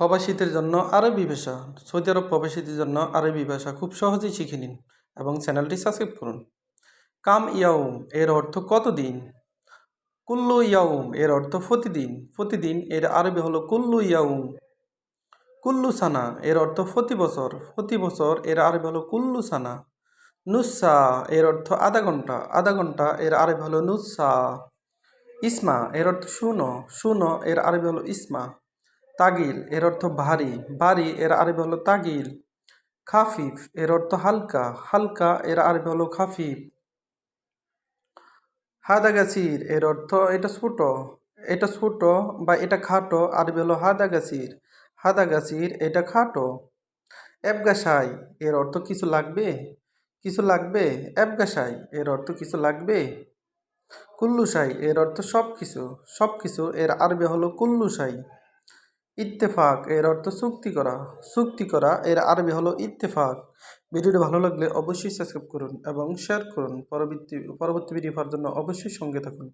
প্রবাসীদের জন্য আরবি ভাষা। সৌদি আরব প্রবাসীদের জন্য আরবি ভাষা খুব সহজেই শিখে নিন এবং চ্যানেলটি সাবস্ক্রাইব করুন। কাম ইয়াউম এর অর্থ কতদিন? কুল্লু ইয়াউম এর অর্থ প্রতিদিন। প্রতিদিন এর আরবি হলো কুল্লু ইয়াউম। কুল্লু সানা এর অর্থ প্রতি বছর। প্রতি বছর এর আরবি হলো কুল্লু সানা। নুসা এর অর্থ আধা ঘণ্টা। আধা ঘণ্টা এর আরবি হলো নুসা ইসমা এর অর্থ শুনো। শুনো এর আরবি হলো ইসমা। তাগিল, এর অর্থ ভারী। ভারী, এর আরবি হলো তাগিল। খাফিফ, এর অর্থ হালকা। হালকা, এর আরবি হলো খাফিফ। হাদাগাছির এর অর্থ এটা ছোট। এটা ছোট বা এটা খাটো, আরবি হলো হাদাগাছির হাদাগাছির এটা খাটো। এবগাসাই এর অর্থ কিছু লাগবে? কিছু লাগবে? এবগাসাই এর অর্থ কিছু লাগবে? কুল্লুসাই, এর অর্থ সব কিছু সব কিছু এর আরবি হলো কুল্লুসাই। ইত্তেফাক, এর অর্থ চুক্তি করা। চুক্তি করা, এর আরবি হলো ইত্তেফাক। ভিডিওটি ভালো লাগলে অবশ্যই সাবস্ক্রাইব করুন এবং শেয়ার করুন। পরবর্তী পরবর্তী ভিডিও পাওয়ার জন্য অবশ্যই সঙ্গে থাকুন।